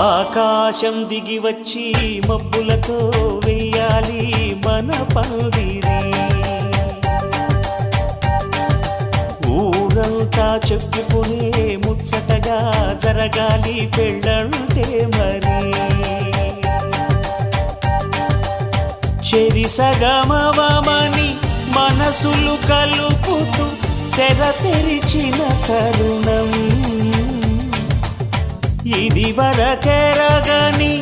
ఆకాశం దిగి వచ్చి మబ్బులతో వెయ్యాలి మన పందిరి ఊరంతా చెప్పుకునే ముచ్చటగా జరగాలి పెళ్ళంటే మరి. చెరి సగమవమని మనసులు కలుపుతూ తెర తెరిచిన తరుణం. ఇది వరకెరగని